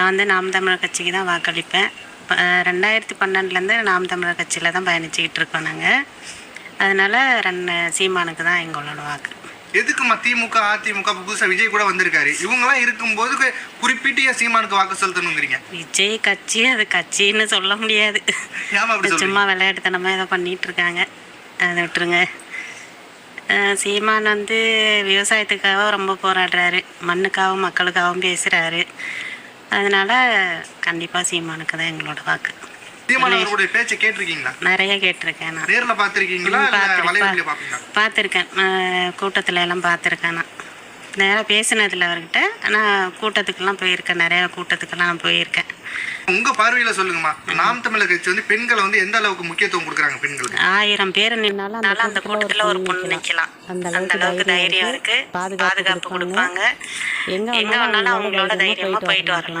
நான் வந்து நாம் தமிழர் கட்சிக்கு தான் வாக்களிப்பேன். இப்போ ரெண்டாயிரத்தி பன்னெண்டுலேருந்து நாம் தமிழர் கட்சியில் தான் பயணிச்சுக்கிட்டு இருக்கோம் நாங்கள் அதனால் ரெண்டு சீமானுக்கு தான் எங்களோட வாக்கு. எதுக்குமா திமுக அதிமுக இப்ப புதுசா விஜய் கூட வந்திருக்காரு. இவங்கெல்லாம் இருக்கும்போது குறிப்பிட்டு சீமானுக்கு வாக்கு செலுத்தணுங்கிறீங்க? விஜய் கட்சி அது கட்சின்னு சொல்ல முடியாது. சும்மா விளையாட்டுத்தனமாக ஏதோ பண்ணிட்டு இருக்காங்க. அதை விட்டுருங்க. சீமான் வந்து விவசாயத்துக்காக ரொம்ப போராடுறாரு. மண்ணுக்காகவும் மக்களுக்காகவும் பேசுகிறாரு அதனால் கண்டிப்பாக சீமானுக்கு தான் எங்களோட வாக்கு. பேச்சை கேட்டிருக்கீங்களா? நிறைய கேட்டிருக்கேன் நான். நேர்ல பாப்பீங்களா பார்த்துருக்கேன். கூட்டத்தில் எல்லாம் பார்த்துருக்கேன் நான். நேராக பேசினதில்ல அவர்கிட்ட. ஆனால் கூட்டத்துக்கெல்லாம் போயிருக்கேன். நிறையா கூட்டத்துக்கெல்லாம் நான் போயிருக்கேன். உங்க பார்வையில சொல்லுங்கம்மா. நாம் தமிழர் கட்சி வந்து பெண்களை வந்து எந்த அளவுக்கு முக்கியத்துவம் கொடுக்குறாங்க பெண்களுக்கு? ஆயிரம் பேர் நின்னாலும் அந்த கூட்டத்தில் ஒரு பொண்ணு நிற்கலாம் அந்த அளவுக்கு தைரியம் இருக்கு. பாதுகாப்பு கொடுப்பாங்க. எங்க வேணாலும் அவங்களோட தைரியமா போயிட்டு வரலாம்.